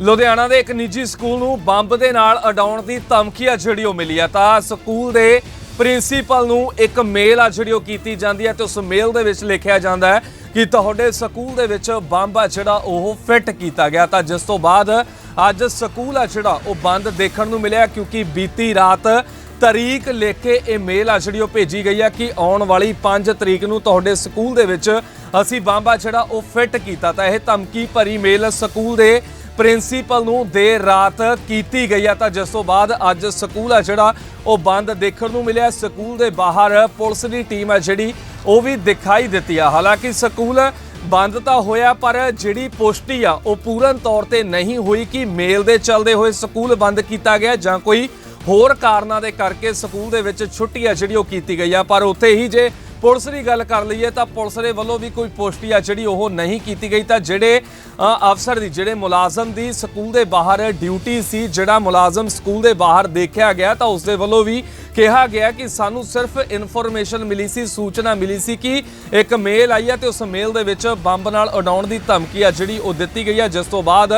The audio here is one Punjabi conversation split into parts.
ਲੁਧਿਆਣਾ ਦੇ ਇੱਕ ਨਿੱਜੀ ਸਕੂਲ ਨੂੰ ਬੰਬ ਦੇ ਨਾਲ ਅਡਾਉਣ ਦੀ ਧਮਕੀ ਆ ਜਿਹੜੀ ਉਹ ਮਿਲੀ ਆ ਤਾਂ ਸਕੂਲ ਦੇ ਪ੍ਰਿੰਸੀਪਲ ਨੂੰ ਇੱਕ ਮੇਲ ਆ ਜਿਹੜੀ ਉਹ ਕੀਤੀ ਜਾਂਦੀ ਹੈ ਤੇ ਉਸ ਮੇਲ ਦੇ ਵਿੱਚ ਲਿਖਿਆ ਜਾਂਦਾ ਹੈ ਕਿ ਤੁਹਾਡੇ ਸਕੂਲ ਦੇ ਵਿੱਚ ਬੰਬ ਆ ਜਿਹੜਾ ਉਹ ਫਿੱਟ ਕੀਤਾ ਗਿਆ। ਤਾਂ ਜਿਸ ਤੋਂ ਬਾਅਦ ਅੱਜ ਸਕੂਲ ਆ ਜਿਹੜਾ ਉਹ ਬੰਦ ਦੇਖਣ ਨੂੰ ਮਿਲਿਆ ਕਿਉਂਕਿ ਬੀਤੀ ਰਾਤ ਤਰੀਕ ਲਿਖ ਕੇ ਇਹ ਮੇਲ ਆ ਜਿਹੜੀ ਉਹ ਭੇਜੀ ਗਈ ਆ ਕਿ ਆਉਣ ਵਾਲੀ 5 ਤਰੀਕ ਨੂੰ ਤੁਹਾਡੇ ਸਕੂਲ ਦੇ ਵਿੱਚ ਅਸੀਂ ਬੰਬ ਆ ਜਿਹੜਾ ਉਹ ਫਿੱਟ ਕੀਤਾ। ਤਾਂ ਇਹ ਧਮਕੀ ਭਰੀ ਮੇਲ ਸਕੂਲ ਦੇ ਪ੍ਰਿੰਸੀਪਲ ਨੂੰ ਦੇਰ ਰਾਤ ਕੀਤੀ ਗਈ ਆ ਤਾਂ ਜਿਸ ਤੋਂ ਬਾਅਦ ਅੱਜ ਸਕੂਲ ਆ ਜਿਹੜਾ ਉਹ ਬੰਦ ਦੇਖਣ ਨੂੰ ਮਿਲਿਆ। ਸਕੂਲ ਦੇ ਬਾਹਰ ਪੁਲਿਸ ਦੀ ਟੀਮ ਆ ਜਿਹੜੀ, ਉਹ ਵੀ ਦਿਖਾਈ ਦਿੱਤੀ ਆ। ਹਾਲਾਂਕਿ ਸਕੂਲ ਬੰਦ ਤਾਂ ਹੋਇਆ, ਪਰ ਜਿਹੜੀ ਪੁਸ਼ਟੀ ਆ, ਉਹ ਪੂਰਨ ਤੌਰ ਤੇ ਨਹੀਂ ਹੋਈ ਕਿ ਮੇਲ ਦੇ ਚੱਲਦੇ ਹੋਏ ਸਕੂਲ ਬੰਦ ਕੀਤਾ ਗਿਆ ਜਾਂ ਕੋਈ ਹੋਰ ਕਾਰਨਾਂ ਦੇ ਕਰਕੇ ਸਕੂਲ ਦੇ ਵਿੱਚ ਛੁੱਟੀ ਆ ਜਿਹੜੀ ਉਹ ਕੀਤੀ ਗਈ ਆ। ਪਰ ਉੱਥੇ ਹੀ ਜੇ ਪੁਲਿਸ ਦੀ ਗੱਲ ਕਰ ਲਈਏ ਤਾਂ ਪੁਲਿਸ ਦੇ ਵੱਲੋਂ ਵੀ ਕੋਈ ਪੁਸ਼ਟੀ ਆ ਜਿਹੜੀ ਉਹ ਨਹੀਂ ਕੀਤੀ ਗਈ ਤਾਂ ਜਿਹੜੇ ਅਫਸਰ ਦੀ, ਜਿਹੜੇ ਮੁਲਾਜ਼ਮ ਦੀ ਸਕੂਲ ਦੇ ਬਾਹਰ ਡਿਊਟੀ ਸੀ, ਜਿਹੜਾ ਮੁਲਾਜ਼ਮ ਸਕੂਲ ਦੇ ਬਾਹਰ ਦੇਖਿਆ ਗਿਆ ਤਾਂ ਉਸ ਦੇ ਵੱਲੋਂ ਵੀ ਕਿਹਾ ਗਿਆ ਕਿ ਸਾਨੂੰ ਸਿਰਫ ਇਨਫੋਰਮੇਸ਼ਨ ਮਿਲੀ ਸੀ, ਸੂਚਨਾ ਮਿਲੀ ਸੀ ਕਿ ਇੱਕ ਮੇਲ ਆਈ ਹੈ ਤੇ ਉਸ ਮੇਲ ਦੇ ਵਿੱਚ ਬੰਬ ਨਾਲ ਉਡਾਉਣ ਦੀ ਧਮਕੀ ਆ ਜਿਹੜੀ ਉਹ ਦਿੱਤੀ ਗਈ ਹੈ ਜਿਸ ਤੋਂ ਬਾਅਦ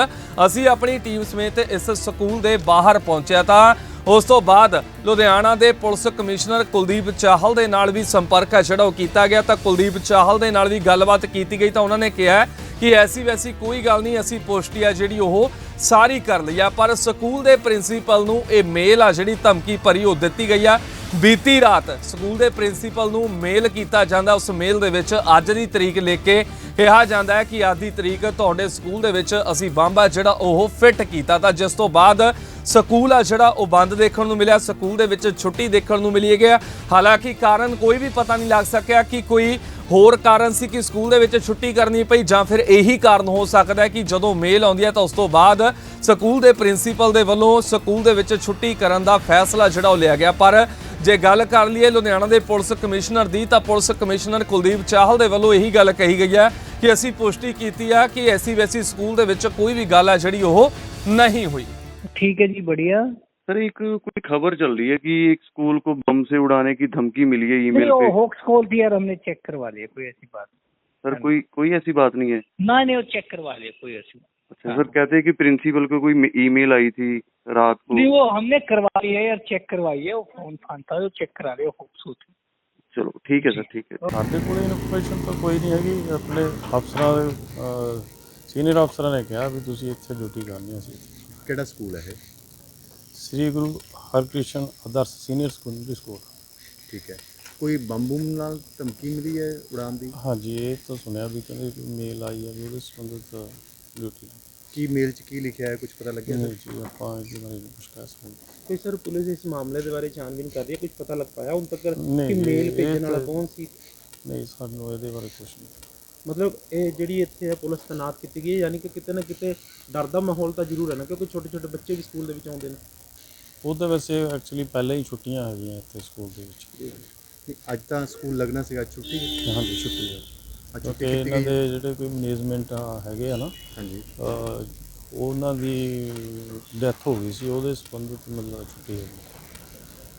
ਅਸੀਂ ਆਪਣੀ ਟੀਮ ਸਮੇਤ ਇਸ ਸਕੂਲ ਦੇ ਬਾਹਰ ਪਹੁੰਚਿਆ ਤਾਂ ਉਸ ਤੋਂ ਬਾਅਦ ਲੁਧਿਆਣਾ ਦੇ ਪੁਲਿਸ ਕਮਿਸ਼ਨਰ ਕੁਲਦੀਪ ਚਾਹਲ ਦੇ ਨਾਲ ਵੀ ਸੰਪਰਕ ਹੈ, ਜਿਹੜਾ ਉਹ ਕੀਤਾ ਗਿਆ। ਤਾਂ ਕੁਲਦੀਪ ਚਾਹਲ ਦੇ ਨਾਲ ਵੀ ਗੱਲਬਾਤ ਕੀਤੀ ਗਈ ਤਾਂ ਉਹਨਾਂ ਨੇ ਕਿਹਾ ਕਿ ਐਸੀ ਵੈਸੀ ਕੋਈ ਗੱਲ ਨਹੀਂ, ਅਸੀਂ ਪੁਸ਼ਟੀ ਆ ਜਿਹੜੀ ਉਹ ਸਾਰੀ ਕਰ ਲਈ ਆ। ਪਰ ਸਕੂਲ ਦੇ ਪ੍ਰਿੰਸੀਪਲ ਨੂੰ ਇਹ ਮੇਲ ਆ ਜਿਹੜੀ ਧਮਕੀ ਭਰੀ ਉਹ ਦਿੱਤੀ ਗਈ ਆ। ਬੀਤੀ ਰਾਤ ਸਕੂਲ ਦੇ ਪ੍ਰਿੰਸੀਪਲ ਨੂੰ ਮੇਲ ਕੀਤਾ ਜਾਂਦਾ। ਉਸ ਮੇਲ ਦੇ ਵਿੱਚ ਅੱਜ ਦੀ ਤਰੀਕ ਲੈ ਕੇ ਕਿਹਾ ਜਾਂਦਾ ਹੈ ਕਿ ਅੱਜ ਦੀ ਤਰੀਕ ਤੁਹਾਡੇ ਸਕੂਲ ਦੇ ਵਿੱਚ ਅਸੀਂ ਬੰਬ ਆ ਜਿਹੜਾ ਉਹ ਫਿੱਟ ਕੀਤਾ ਤਾਂ ਜਿਸ ਤੋਂ ਬਾਅਦ ਸਕੂਲ ਆ ਜਿਹੜਾ ਉਹ ਬੰਦ ਦੇਖਣ ਨੂੰ ਮਿਲਿਆ, ਸਕੂਲ ਦੇ ਵਿੱਚ ਛੁੱਟੀ ਦੇਖਣ ਨੂੰ ਮਿਲੀ ਗਿਆ ਹਾਲਾਂਕਿ ਕਾਰਨ ਕੋਈ ਵੀ ਪਤਾ ਨਹੀਂ ਲੱਗ ਸਕਿਆ ਕਿ ਕੋਈ ਹੋਰ ਕਾਰਨ ਸੀ ਕਿ ਸਕੂਲ ਦੇ ਵਿੱਚ ਛੁੱਟੀ ਕਰਨੀ ਪਈ ਜਾਂ ਫਿਰ ਇਹੀ ਕਾਰਨ ਹੋ ਸਕਦਾ ਹੈ ਕਿ ਜਦੋਂ ਮੇਲ ਆਉਂਦੀ ਹੈ ਤਾਂ ਉਸ ਤੋਂ ਬਾਅਦ ਸਕੂਲ ਦੇ ਪ੍ਰਿੰਸੀਪਲ ਦੇ ਵੱਲੋਂ ਸਕੂਲ ਦੇ ਵਿੱਚ ਛੁੱਟੀ ਕਰਨ ਦਾ ਫੈਸਲਾ ਜਿਹੜਾ ਉਹ ਲਿਆ ਗਿਆ। ਪਰ ਜੇ ਗੱਲ ਕਰ ਲਈਏ ਲੁਧਿਆਣਾ ਦੇ ਪੁਲਿਸ ਕਮਿਸ਼ਨਰ ਦੀ ਤਾਂ ਪੁਲਿਸ ਕਮਿਸ਼ਨਰ ਕੁਲਦੀਪ ਚਾਹਲ ਦੇ ਵੱਲੋਂ ਇਹੀ ਗੱਲ ਕਹੀ ਗਈ ਹੈ ਕਿ ਅਸੀਂ ਪੁਸ਼ਟੀ ਕੀਤੀ ਹੈ ਕਿ ਐਸੀ ਵੈਸੀ ਸਕੂਲ ਦੇ ਵਿੱਚ ਕੋਈ ਵੀ ਗੱਲ ਹੈ ਜਿਹੜੀ ਉਹ ਨਹੀਂ ਹੋਈ ठीक है जी बढ़िया सर एक कोई खबर चल रही है कि एक स्कूल को बम से उड़ाने की धमकी मिली है ईमेल नहीं वो पे होक्स कॉल थी यार हमने चेक करवा लिया कोई ऐसी बात सर कोई कोई ऐसी बात नहीं है ना नहीं वो चेक करवा लिया कोई ऐसी बात अच्छा हाँ। सर कहते हैं कि प्रिंसिपल को कोई ईमेल आई थी रात को नहीं वो हमने करवा लिया यार चेक करवाई है वो फोन फान था जो चेक करा रहे हो होक्स होती ਚਲੋ ਠੀਕ ਹੈ ਸਰ ਠੀਕ। ਹੈ। ਸਾਡੇ ਕੋਲ ਇਨਫੋਰਮੇਸ਼ਨ ਤਾਂ ਕੋਈ ਨਹੀਂ ਹੈਗੀ ਆਪਣੇ ਅਫਸਰਾਂ ਦੇ ਸੀਨੀਅਰ ਅਫਸਰਾਂ ਨੇ ਕਿਹਾ ਵੀ ਤੁਸੀਂ ਇੱਥੇ ਡਿਊਟੀ ਕਰਨੀ ਹੈ ਸੀ ਕਿਹੜਾ ਸਕੂਲ ਹੈ ਇਹ? Sri Guru Harkrishan Adarsh senior secondary school ਠੀਕ ਹੈ। ਕੋਈ ਬੰਬੂਮ ਨਾਲ ਧਮਕੀ ਮਿਲੀ ਹੈ ਉਡਾਨ ਦੀ? ਹਾਂਜੀ ਇਹ ਤਾਂ ਸੁਣਿਆ ਵੀ ਕਹਿੰਦੇ ਮੇਲ ਆਈ ਹੈ ਉਹਦੇ ਸੰਬੰਧਿਤ ਡਿਊਟੀ ਕੀ ਮੇਲ 'ਚ ਕੀ ਲਿਖਿਆ ਹੈ ਕੁਝ ਪਤਾ ਲੱਗਿਆ ਨਹੀਂ ਜੀ ਆਪਾਂ ਇਹਦੇ ਬਾਰੇ ਕੁਝ ਕਹਿ ਸਕਦੇ। ਕੋਈ ਸਰ ਪੁਲਿਸ ਇਸ ਮਾਮਲੇ ਦੇ ਬਾਰੇ ਛਾਨਬੀਨ ਕਰ ਰਹੀ ਹੈ ਕੁਝ ਪਤਾ ਲੱਗ ਪਾਇਆ ਹੁਣ ਤੱਕ ਕਿ ਨਹੀਂ, ਮੇਲ ਇਹ ਭੇਜਣ ਵਾਲਾ ਤਾਂ- ਕੌਣ ਸੀ? ਨਹੀਂ ਸਾਨੂੰ ਇਹਦੇ ਬਾਰੇ ਕੁਝ ਨਹੀਂ। ਮਤਲਬ ਇਹ ਜਿਹੜੀ ਇੱਥੇ ਹੈ ਪੁਲਿਸ ਤੈਨਾਤ ਕੀਤੀ ਗਈ ਹੈ ਯਾਨੀ ਕਿ ਕਿਤੇ ਨਾ ਕਿਤੇ ਡਰ ਦਾ ਮਾਹੌਲ ਤਾਂ ਜ਼ਰੂਰ ਹੈ ਨਾ ਕਿਉਂਕਿ ਛੋਟੇ ਛੋਟੇ ਬੱਚੇ ਵੀ ਸਕੂਲ ਦੇ ਵਿੱਚ ਆਉਂਦੇ ਨੇ। ਉਹ ਤਾਂ ਵੈਸੇ ਐਕਚੁਅਲੀ ਪਹਿਲਾਂ ਹੀ ਛੁੱਟੀਆਂ ਹੈਗੀਆਂ ਇੱਥੇ ਸਕੂਲ ਦੇ ਵਿੱਚ। ਅੱਜ ਤਾਂ ਸਕੂਲ ਲੱਗਣਾ ਸੀਗਾ ਛੁੱਟੀ? ਹੈ। ਹਾਂਜੀ ਛੁੱਟੀ ਹੈ। ਕਿਉਂਕਿ ਇਹਨਾਂ ਗਈ ਦੇ ਜਿਹੜੇ ਕੋਈ ਮੈਨੇਜਮੈਂਟ ਹੈਗੇ ਆ ਨਾ ਹਾਂਜੀ। ਉਹਨਾਂ ਦੀ ਡੈਥ ਹੋ ਗਈ ਸੀ ਉਹਦੇ ਸੰਬੰਧਿਤ ਮਤਲਬ ਛੁੱਟੀ ਹੈ